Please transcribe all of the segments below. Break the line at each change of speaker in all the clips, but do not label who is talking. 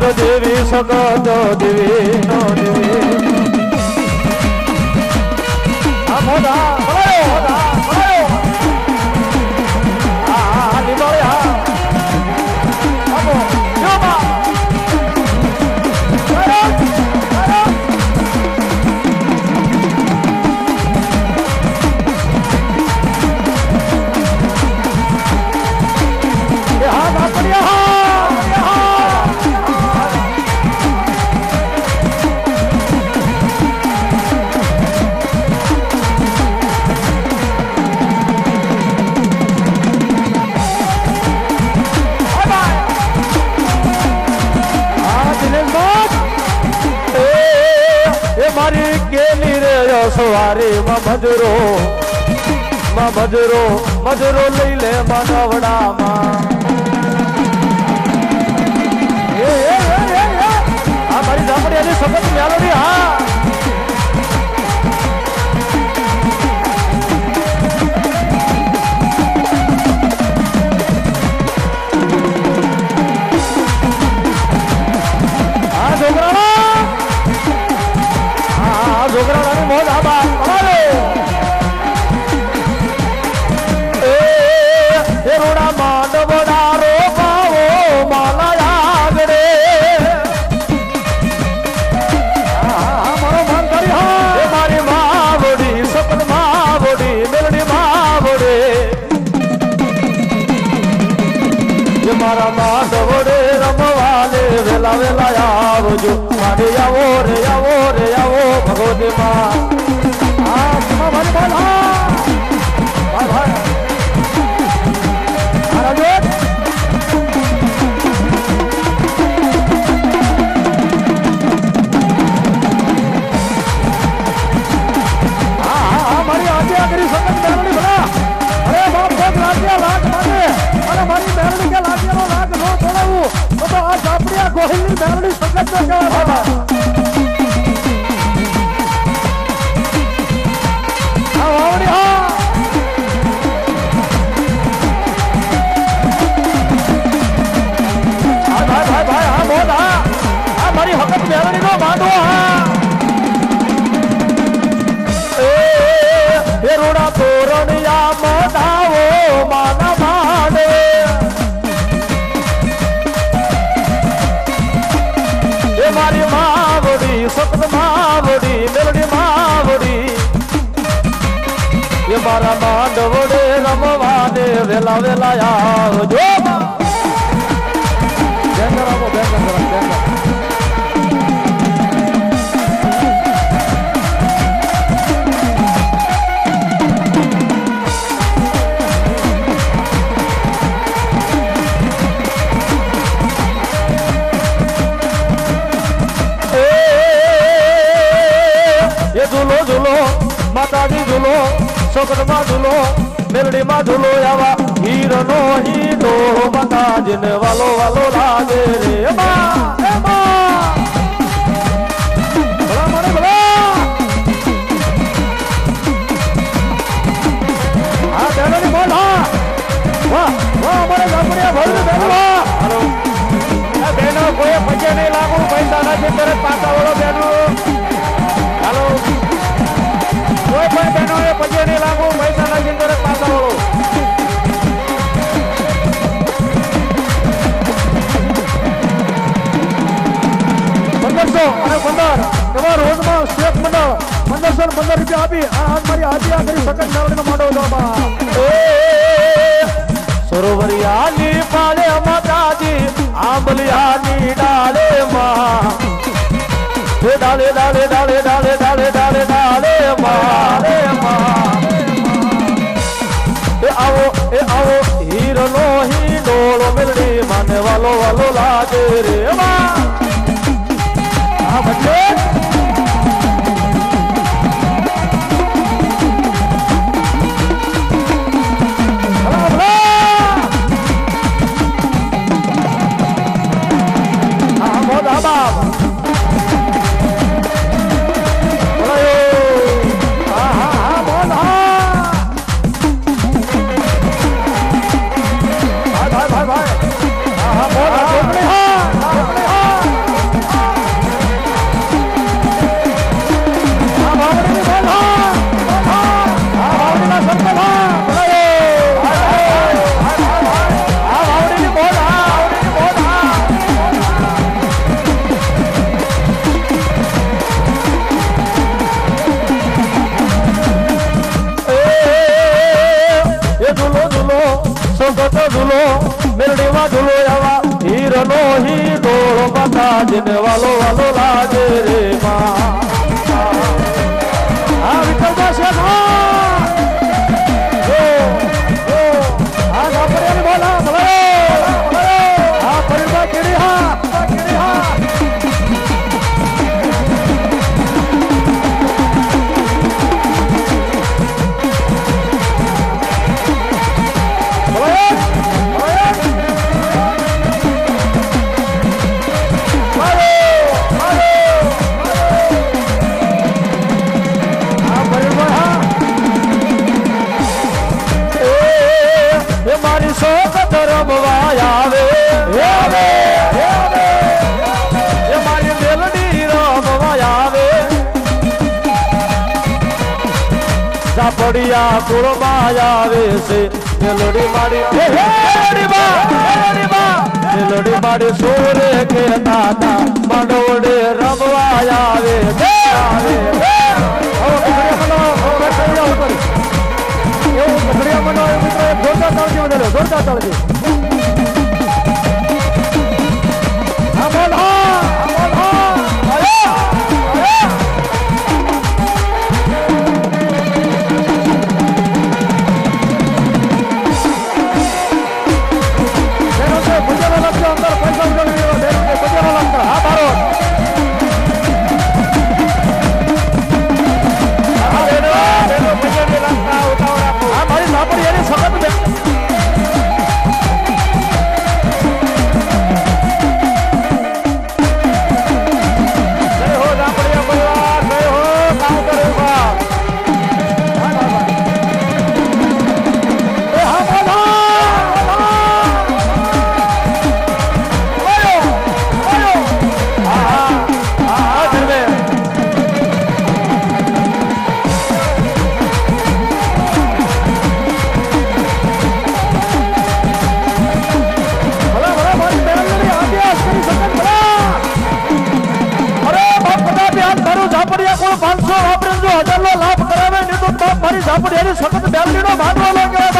સગત દેવી સગત દેવી નો દેવી. આ મોઢા એ માધવ રે રમવાલે વેલા વેલા આવજો. મારે આવો રે આવો રે, આવો ભગવતી માં આ તમા ગોહિલની મેળવણી સતત ન કહેવાય બાબા રમવાને વેલા વેલા આવજો નથી તરત પાછા વળો બેનો. હાલો. કોઈ પણ બહેનો એ પગે નહીં લાગુ પૈસા નાખીને તરત પાછા વળો. પંદરસો અને પંદર એવા રોજમાં સ્ટેપ મંડળ, પંદરસો ને પંદર રૂપિયા આપી. આ આજ મારી હાથી આ કરી સકન ચાવડીનો માંડો હતો સરોવરિયાની પાળે માતાજી આંબલિયાની ડાળે માં એ ડાલે ડાલે ડાલે ડાલે ડાલે ડાલે ડાલે મારે એ આવો એ આવો હીરનો હિંડોળો મેલડી માને વાલો વાલો લાગે રે માં આ બચ્ચે ભલા સાપડિયા કુળમાં આવે છે. મેલોડી મારી મેલોડી મારી સોરે કે દાદા મડોડે રમવા આવે છે. જોરદાર તાળજી વધારે જોરદાર તાળજી જો હજાર નો લાભ કરાવે નહીં તો મારી સાપુડેરી સખત બેલડીનો ભાગવા લાગે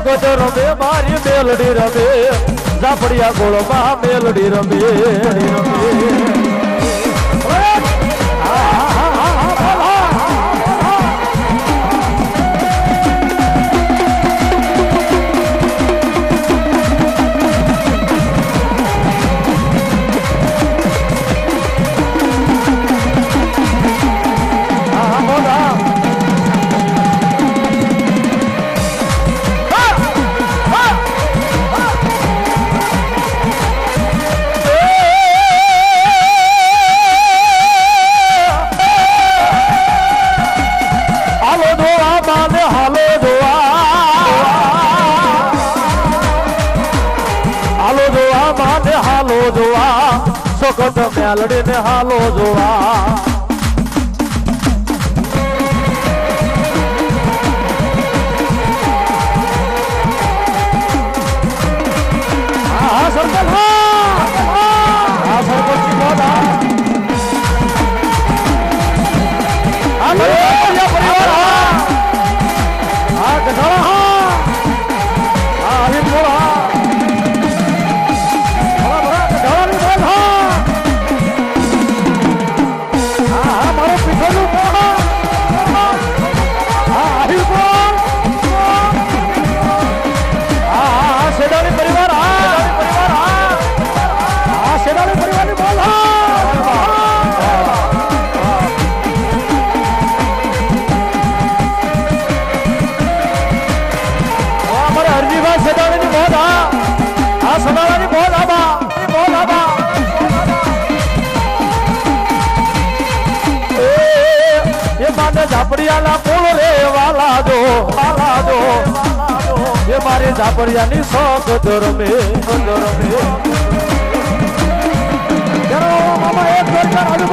ભગત રમે મારી મેલડી રમે ઝાપડિયા ગોળમાં મેલડી રમે રમે ઝાપડિયાના ફૂલ રે વાલા દો વાલા દો એ મારી ઝાપડિયાની શોખ ધરમે ધરમે. મામા એક સરકાર હજુ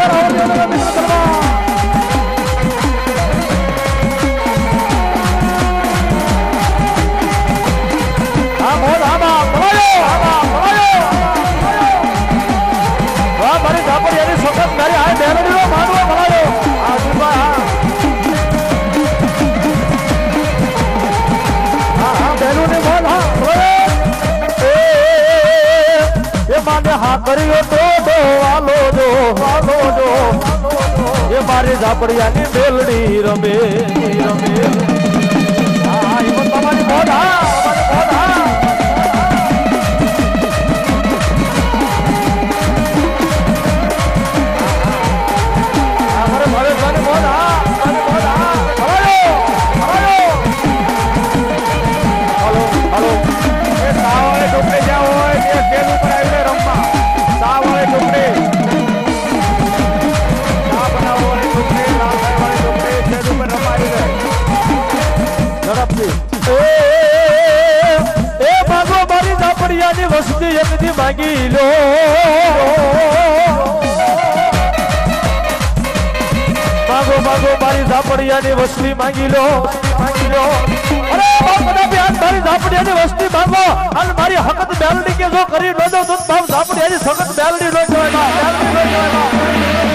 મારી ઝાપડિયાની મેલડી રમે રમે ઝાપડિયાની વસ્તી માંગી લો માંગી લો. અરે, બાપ બધા બેન મારી ઝાપડિયાની વસ્તી માંગો. અને મારી હકત બેલડી કે જો કરી ન દો તો બાપ ઝાપડિયાની સખત બેલડી નો કહેવાય બેલડી નો કહેવાય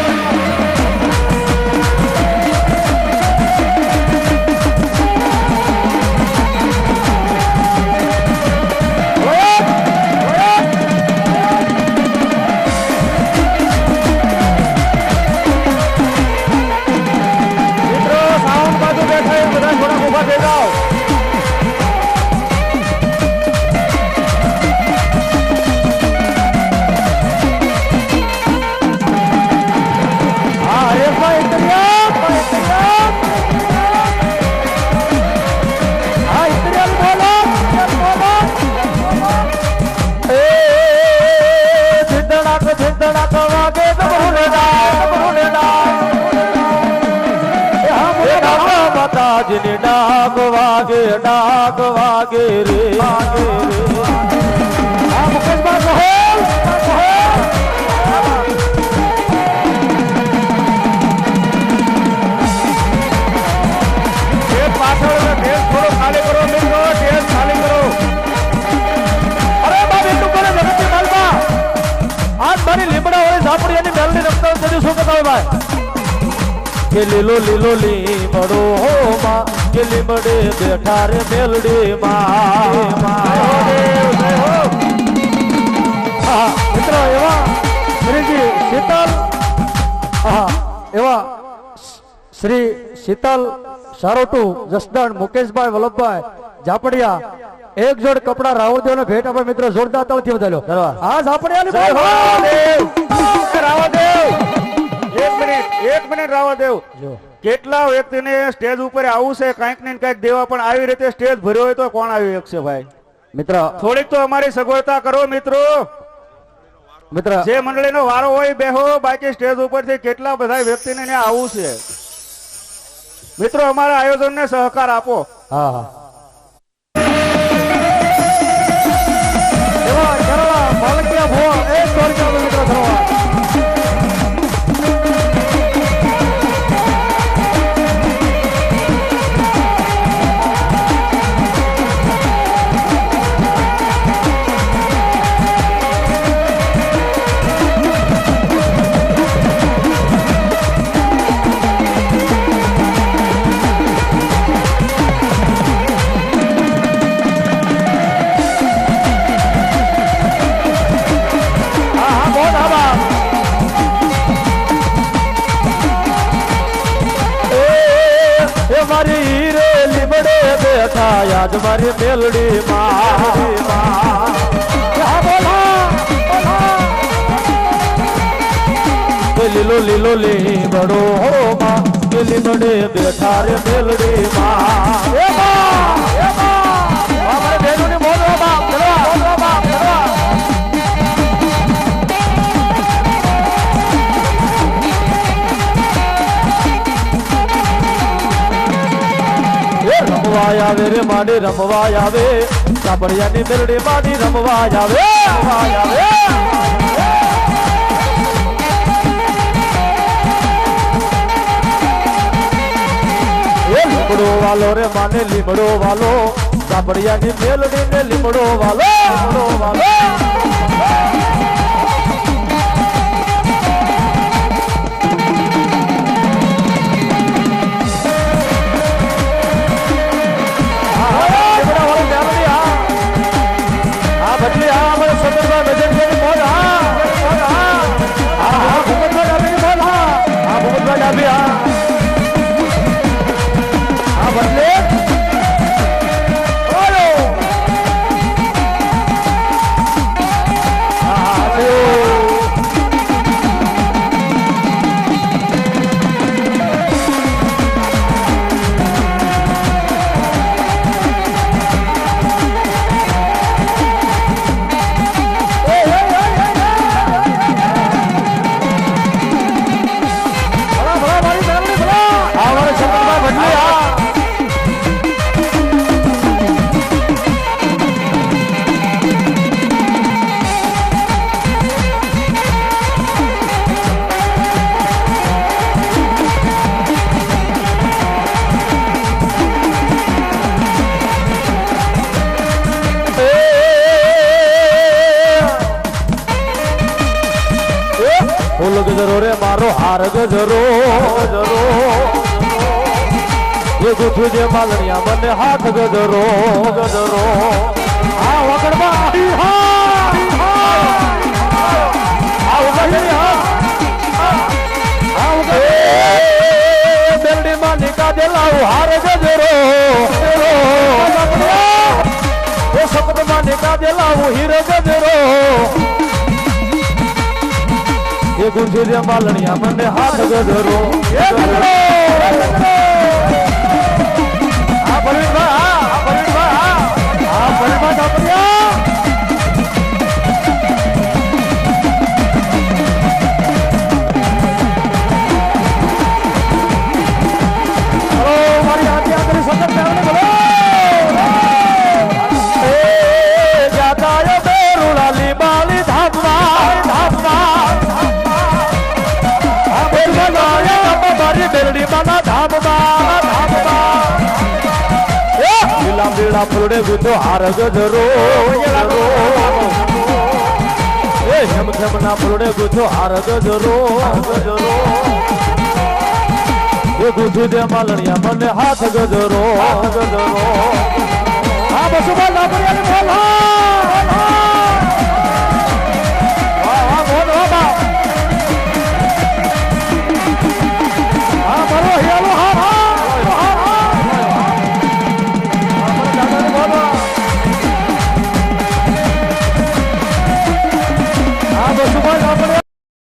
ડાક વાગે ડાક વાગે રે. વાગે રે અરે બાપ, એટલું કરે જગતની મારી લીમડા હોય એની મેલડી રમતા શું કહેતા ભાઈ. કે લીલો લીલો લીમડો હો, માં. કે લીમડે બેઠા રે મેલડી માં મિત્રો એવા શ્રીજી શીતલ એવા શ્રી શીતલ સારોટુ જસદણ મુકેશભાઈ વલ્લભભાઈ જાપડિયા એક જોડ કપડા રાહુલદેવને ભેટ આપણે મિત્રો જોરદાર તળથી વધાર્યો. હા રાવદેવ
રાવાદેવ એક મિનિટ એક મિનિટ રાવાદેવ
જો.
કેટલા વ્યક્તિને સ્ટેજ ઉપર આવું છે કંઈક ને કાંઈક દેવા પણ આવી રીતે સ્ટેજ ભર્યો હોય તો કોણ આવી શકશે ભાઈ?
મિત્ર
થોડીક તો અમારી સગવડતા કરો મિત્રો.
મિત્ર.
જે મંડળીનો વારો હોય બેહો બાકી સ્ટેજ ઉપરથી કેટલા બધા વ્યક્તિને ને આવું છે. મિત્રો અમારા આયોજનને સહકાર આપો.
હા હા. માલકિયા ભુવા એક દોડ ચાલો મિત્રો ધરવા રમવાયા જ મારી મેલડી માં લીલો લીલો લીમડો માં કે લીમડે બેઠા રે મેલડી માં એ માં એ રમવા આવે રે માડી રમવા આવે સાબરિયાની મેરડે માડી રમવા આવે રમવા આવે લીમડો વાલો રે માને લીમડો વાલો. સાબરિયાની મેલડી ને લીમડો વાલો લીમડો વાલો. મારો હાર જરો જે દુઃખ જે માલણિયા મને હાથ ગજરો ગજરો આ વગરમાં બેલડીમાં નિકા દેલાવ, હાર ગજરો ગજરો નિકા દેલાવ, હીર ગજરો એ ગુંજી રે માલણિયા મને હાથ ગજરો. એ ગજરો આ પરવીનભાઈ હા આ પરવીનભાઈ હા. આ પરવીનભાઈ લીલા ફૂલડે ગુજો હાર ગજરો ગજરો એ હેમ ખેમ ના ફૂલડે ગુજો હાર ગજરો ગજરો એ ગુજુ દે માલણિયા, મને હાથ ગજરો ગજરો હા બસુભાઈ લાપરિયા 欢迎他